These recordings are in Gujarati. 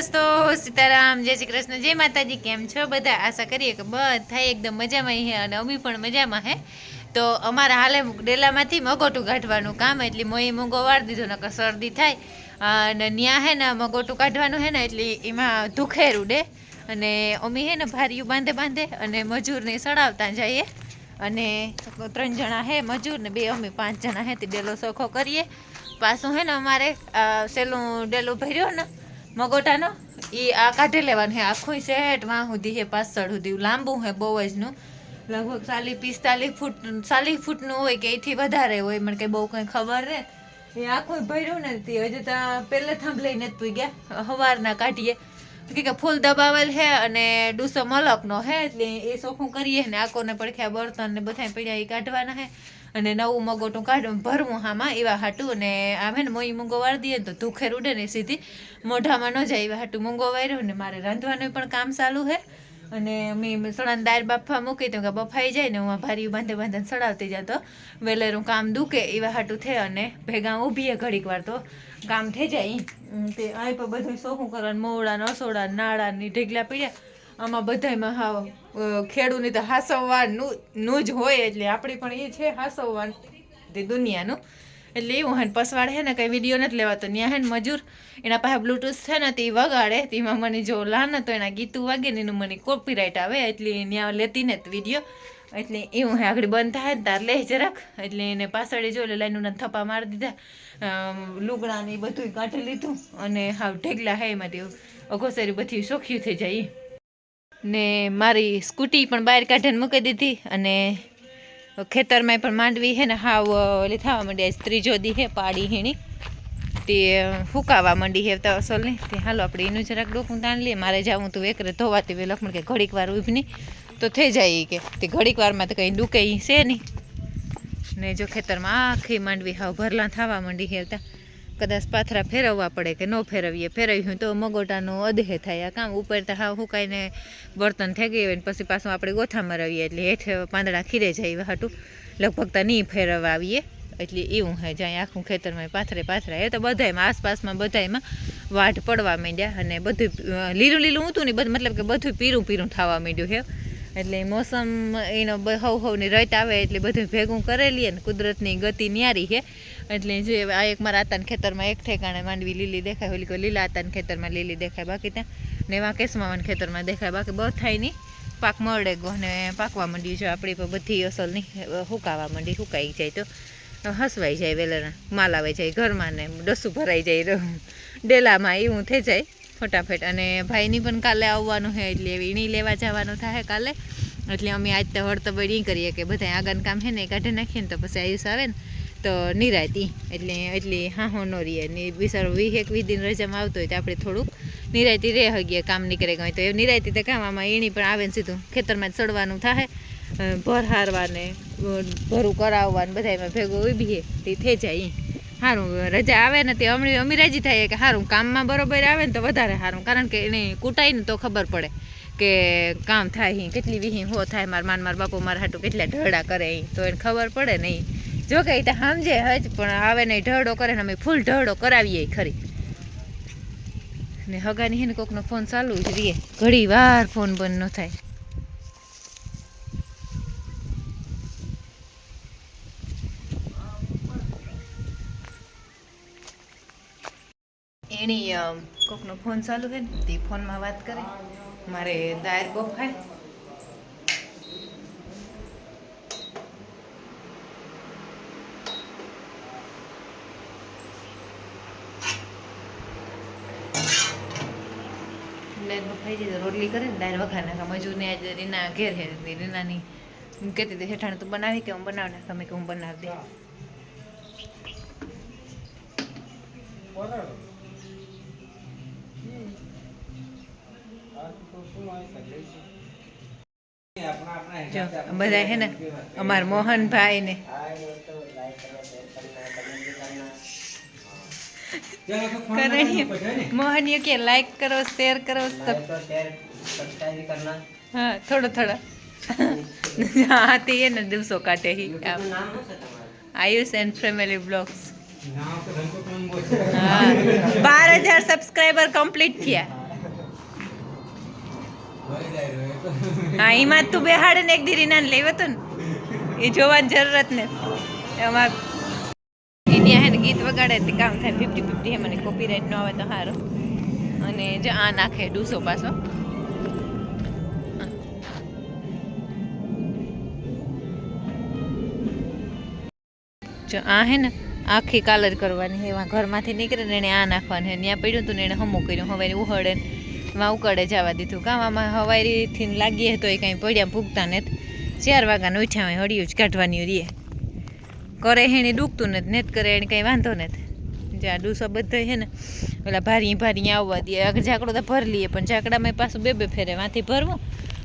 દોસ્તો સીતારામ, જય શ્રી કૃષ્ણ, જય માતાજી, કેમ છો? બધા આશા કરીએ કે બધા એકદમ મજામાં હે અને અમે પણ મજામાં હે. તો અમારા હાલે ડેલામાંથી મગોટું કાઢવાનું કામ, એટલે મોઈ મૂંગો વાળ દીધો ને શરદી થાય. અને ન્યા હે ને મગોટું કાઢવાનું હે ને, એટલે એમાં દુખેરું ડે. અને અમે હે ને ભાર્યું બાંધે બાંધે અને મજૂરને સડાવતા જઈએ. અને ત્રણ જણા હે મજૂર ને બે, અમે પાંચ જણા હે તે ડેલો સોખો કરીએ. પાછું હે ને અમારે સેલું ડેલો ભર્યો ને મગોટાનો? એ આ કાઢી લેવાનું હે. આખું શેઠ વાં સુધી હે, પાછળ સુધી. લાંબુ હે, બહુ જ નું. લગભગ ચાલીસ, પિસ્તાલીસ ફૂટ, ચાલીસ ફૂટનું હોય કે એથી વધારે હોય, મને કંઈ બહુ કંઈ ખબર રહે એ આખું ભર્યું નથી હજુ તો પહેલે થાંભલાઈ નથી પૂઈ ગયા. સવારના કાઢીએ. કે કે ફૂલ દબાવેલ હે અને ડૂસો મલકનો હે, એટલે એ ચોખ્ખું કરીએ ને, આકોને પડખ્યા બર્તન ને બધા પડ્યા એ કાઢવાના હે. અને નવું મગોટું કાઢું ભરવું હામાં એવા હાટું અને આવે ને મોઈ મૂંગો વાળી દઈએ તો ધુખેર ઉડે ને સીધી મોઢામાં ન જાય એવા હાટું મૂંગો વાર્યો ને મારે રાંધવાનું પણ કામ ચાલુ હે. અને મેં સડાને દાળ બાફવા મૂકી તો કે બફાઈ જાય ને હું ભારી બાંધે બાંધે સડાવતી જાતો વેલેરું કામ દુખે એવા હાટું થે અને ભેગા ઊભીએ ઘડીક વાર તો. કામ થઈ જાય. તે અહીં પણ બધું શોખું કરવાનું મોવડા નસોડા નાળા ની ઢીગલા પીડ્યા. આમાં બધાયમાં હાવ અ, ખેડૂની તો હાસવવાનું નું જ હોય એટલે આપણી પણ એ છે હાસવવાનું તે દુનિયાનું. એટલે એવું હે પસવાડ હે ને કંઈ વીડિયો નથી લેવાતો. ત્યાં હે ને મજૂર એના પાસે બ્લૂટૂથ છે ને તે વગાડે. તેમાં મને જો લાન તો એના ગીતું વાગે ને એનું મને કોપીરાઇટ આવે એટલે ત્યાં લેતી ને વીડિયો એટલે એવું હે આગળ બંધ થાય ને તાર લે જરાક. એટલે એને પાછળ જો લાઈનના થપ્પા મારી દીધા. લુગડા ઈ બધું કાઢી લીધું. અને હાવ ઢેગલા હે એમાંથી અઘોસરી બધી સોખ્યું થઈ જાય. ને મારી સ્કૂટી પણ બહાર કાઢીને મૂકી દીધી અને ખેતરમાં પણ માંડવી હે ને હાવ, ઓલી થવા માંડી ત્રીજો દી હે પાડી હીણી. તે ફૂકાવા માંડી હે તો અસલ નહીં તે હાલો આપણે એનું જરાક ડોકું તાણ લઈએ. મારે જવું તું એકરે ધોવાતી વે લખમણ કે ઘડીક વાર ઉભની તો થઈ જાય કે. તે ઘડીક વારમાં તો કંઈ દુકે છે નહીં. ને જો ખેતરમાં આખી માંડવી હાવ ભરલા થવા માંડી હે તા કદાચ પાથરા ફેરવવા પડે કે ન ફેરવીએ, ફેરવ્યું તો મગોટાનો અધહે થાય. આ કામ ઉપર તો હાવ હુકાઈને બર્તન થઈ ગયું હોય ને પછી પાછું આપણે ગોથામાં રહીએ એટલે હેઠ પાંદડા ખીરે જાય એવા હાટું. લગભગ તો નહીં ફેરવવા આવીએ, એટલે એવું હે જાય આખું ખેતરમાં પાથરે પાથરા. એ તો બધાયમાં, આસપાસમાં બધાયમાં વાઢ પડવા માંડ્યા અને બધું લીલું લીલું હતું ને બધું, મતલબ કે બધું પીરું પીરું થવા માંડ્યું છે એટલે મોસમ એનો હવ હવની રત આવે એટલે બધું ભેગું કરેલી ને કુદરતની ગતિ ન્યારી છે. એટલે જે આ એક મારા આતાના ખેતરમાં એક ઠેકાણે માંડવી લીલી દેખાય, ઓલી કોઈ લીલા આતાના ખેતરમાં લીલી દેખાય, બાકી ત્યાં ને એવા કેસમાવાના ખેતરમાં દેખાય, બાકી બહુ થાય નહીં. પાક મળે ગો ને પાકવા માંડ્યું છે આપણી પર બધી અસલની હુકાવા માંડી, હુકાઈ જાય તો. હસવાઈ જાય વેલાના માલ આવે જાય ઘરમાં ને ડસું ભરાઈ જાય, ડેલામાં એવું થઈ જાય. ફટાફટ. અને ભાઈની પણ કાલે આવવાનું છે, એટલે વીણી લેવા જવાનું થાય કાલે. એટલે અમે આજ તો હળતબડ ઈ કરીએ કે બધા આગળ કામ છે ને એ કાઢી નાખીએ ને તો પછી આયુષ આવે ને તો નિરાતી એટલે એટલી હા હો ન રહીએ. ને બિચારો વીસ એક વીસ દિન રજામાં આવતો હોય તો આપણે થોડુંક નિરાયતી રહે હગીએ, કામ નીકળે ગયું તો. એ નિરાયતી તો કામ આમાં એની પણ આવે ને સીધું ખેતરમાં ચડવાનું થાય ભર હારવાને ભરું કરાવવાનું બધા એમાં ભેગું ઉભીએ, તે થઈ જાય. સારું રજા આવે ને તે અમી અમીરાજી થાય કે સારું કામમાં બરોબર આવે ને તો વધારે સારું કારણ કે એને કૂટાય ને તો ખબર પડે કે કામ થાય અહીં કેટલી વિહી હો થાય, માર માન, માર બાપુ, મારા હાટું કેટલા ઢળા કરે અહીં તો એને ખબર પડે નહીં જો કે એ તો સમજે હજ, પણ આવે ને ઢળો કરે ને અમે ફૂલ ઢળો કરાવીએ ખરી. ને હગાની હે ને કોકનો ફોન ચાલુ જ રહીએ ઘડી વાર ફોન બંધ ન થાય એની અમ, કોકનો ફોન ચાલુ ને તે ફોનમાં વાત કરે. મારે દાયર બફાય ખાય બફાઈ જાય તો રોટલી કરે ને દાળ વઘાર નાખા મજૂરને આજે રીના ઘેર હે રીનાની હું કહેતી હતી, હેઠાણ તું બનાવી કે હું બનાવી? નાખ તમે કે હું બનાવી દે જો બધા હે ને અમાર મોહનભાઈ ને કરણીય. મોહનીય કે લાઈક કરો શેર કરો સબ હા થોડો થોડો. હા તે એ ને દિવસો કાઢે હી. આયુષ એન્ડ ફેમિલી બ્લોગ્સ હા. બાર હજાર સબસ્ક્રાઈબર કમ્પ્લીટ થયા. હા, એમાં તું બેહાડે ને એક દી રીના લેવો તો ને. એ જોવાની જરૂરત ને. એમાં ઇન્ડિયા હે ગીત વગાડે તે કામ થાય ફિફ્ટી ફિફ્ટી હે, મને કોપીરાઇટ ન આવે તો સારું અને જો આ નાખે ડૂસો પાછો. જો આ હે ને આખી કાલર કરવાની એમાં ઘરમાંથી નીકળે ને એને આ નાખવાની ત્યાં પડ્યું હતું ને એને હમું કર્યું. હવે ઉહળે ને એમાં ઉકળે જવા દીધું. ગામમાં હવારીથી લાગીએ તો એ કાંઈ પડ્યા ભૂગતા ને ચાર વાગ્યાને ઉઠ્યા હોય, હળિયું જ કાઢવાની રીએ. કરે હેણે ડૂબતું નથી નેત કરે એને કંઈ વાંધો નથી જ્યાં ડૂસો બધો છે ને પેલા ભારી ભારી આવવા દે ઝાકડો તો ભરી લઈએ, પણ ઝાકડામાં પાછું બે બે ફેરે વાંથી ભરવું.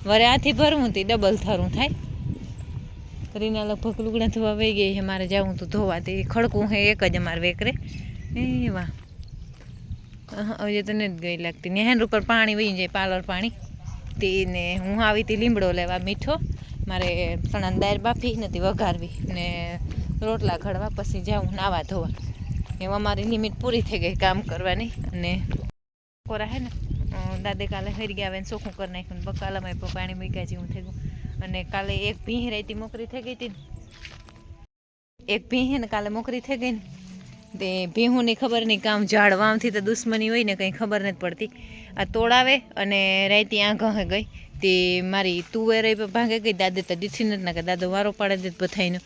વરે આથી ભરવું તે ડબલ થરું થાય. રીના લગભગ લુગડા ધોવા વહી ગઈ છે, મારે જવું તો ધોવા તે. ખડકું હે એક જ અમારે વેકરે. એ વાહ. હવે તો નથી ગઈ લાગતી. ને હેન્ડ ઉપર પાણી વહી જાય પાલર પાણી. તેને હું આવી હતી લીમડો લેવા મીઠો. મારે સણન દાળ બાફી નથી વઘારવી ને રોટલા ઘડવા પછી જાઉં નાવા ધોવા. એમાં મારી લિમિટ પૂરી થઈ ગઈ કામ કરવાની. અને કોરા હે ને દાદે કાલે હરી ગયા ને ચોખ્ખું કરી નાખ્યું બકાલામાં પણ મૂક્યા જેવું થઈ ગયું. અને કાલે એક ભીંહ રહેતી મોકરી થઈ ગઈ હતી એક ભીંહ ને કાલે મોકરી થઈ ગઈ ને. તે ભીહુંની ખબર નહીં કામ ઝાડવામથી તો દુશ્મની હોય ને કંઈ ખબર નથી પડતી. આ તોડાવે અને રાયતી આ ઘહે ગઈ. તે મારી તુવેર ભાંગે ગઈ. દાદે તો દીઠી નથી નાખે દાદો વારો પાડે દે બધાયનો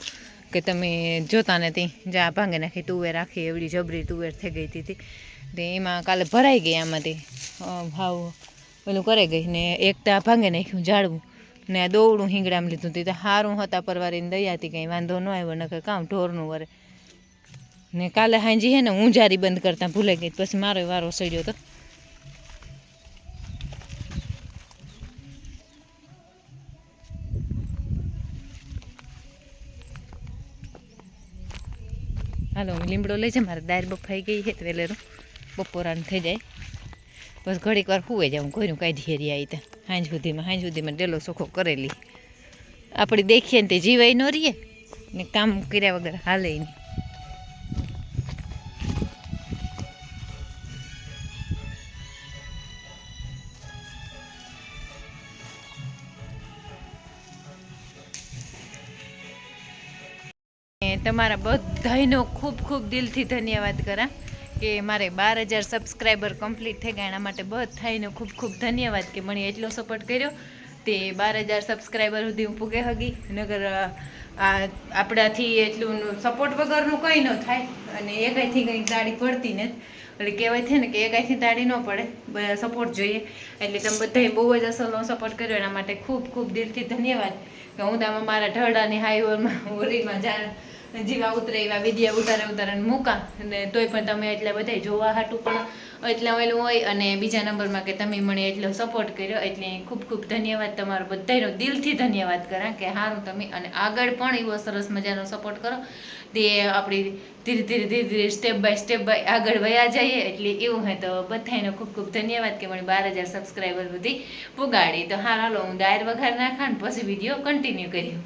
કે તમે જોતા નથી. જા ભાંગે નાખી તુવેર રાખી એવડી જબરી તુવેર થઈ ગઈ હતી તે. એમાં કાલે ભરાઈ ગઈ આમાંથી ભાવ પેલું કરે ગઈ ને એક તો આ ભાંગે નાખ્યું ઝાડવું ને આ દોવડું હિંગડામાં લીધું તે. તો સારું હતા, પરવારીને દયાથી કંઈ વાંધો ન આવ્યો, નકર કામ ઢોરનું વરે. ને કાલે હાંજી હે ને હું જારી બંધ કરતા ભૂલાઈ ગઈ. પછી મારો વારો સડ્યો તો. હાલો, હું લીમડો લઈ જાય મારે દાર બફાઈ ગઈ છે વેલેરું બપોરાનું થઈ જાય. બસ ઘડીક વાર હુવે જાઉં. કોઈનું કાંઈ ધેરી આવી ત્યાં હાંજ સુધીમાં હાંજ સુધીમાં ડેલો સોખો કરેલી. આપણે દેખીએ ને તે જીવાય ન રહીએ. ને કામ કર્યા વગર હાલે નહીં તમારા બધાનો ખૂબ ખૂબ દિલથી ધન્યવાદ કરા કે મારે બાર હજાર સબસ્ક્રાઈબર કમ્પ્લીટ થઈ ગયા એના માટે બધાનો ખૂબ ખૂબ ધન્યવાદ કે મને એટલો સપોર્ટ કર્યો. તે બાર હજાર સબસ્ક્રાઈબર સુધી હું પૂગે હગી. નગર આ આપણાથી એટલું સપોર્ટ વગરનું કંઈ ન થાય. અને એ કંઈથી કંઈ દાડી પડતી ને એટલે કહેવાય છે ને કે એ કાંઈથી દાડી ન પડે. સપોર્ટ જોઈએ. એટલે તમે બધાએ બહુ જ અસલનો સપોર્ટ કર્યો એના માટે ખૂબ ખૂબ દિલથી ધન્યવાદ. કે હું તમે મારા ઢળાની હાઈવેમાં હોરીમાં જા જીવા ઉતરે, એવા વિદ્યા ઉતારે ઉતારે મૂકા. અને તોય પણ તમે એટલા બધા જોવા હાટું પણ એટલા ઓલું હોય અને બીજા નંબરમાં કે તમે મને એટલો સપોર્ટ કર્યો એટલે ખૂબ ખૂબ ધન્યવાદ તમારો. બધાનો દિલથી ધન્યવાદ કરા કે સારું તમે અને આગળ પણ એવો સરસ મજાનો સપોર્ટ કરો. તે આપણી ધીરે ધીરે ધીરે ધીરે સ્ટેપ બાય સ્ટેપ બાય આગળ વયા જઈએ એટલે એવું હોય તો બધાનો ખૂબ ખૂબ ધન્યવાદ કે મને બાર હજાર સબસ્ક્રાઈબર સુધી પુગાડી. તો હા હાલો, હું દાયર વઘાર ને પછી વીડિયો કન્ટિન્યુ કર્યો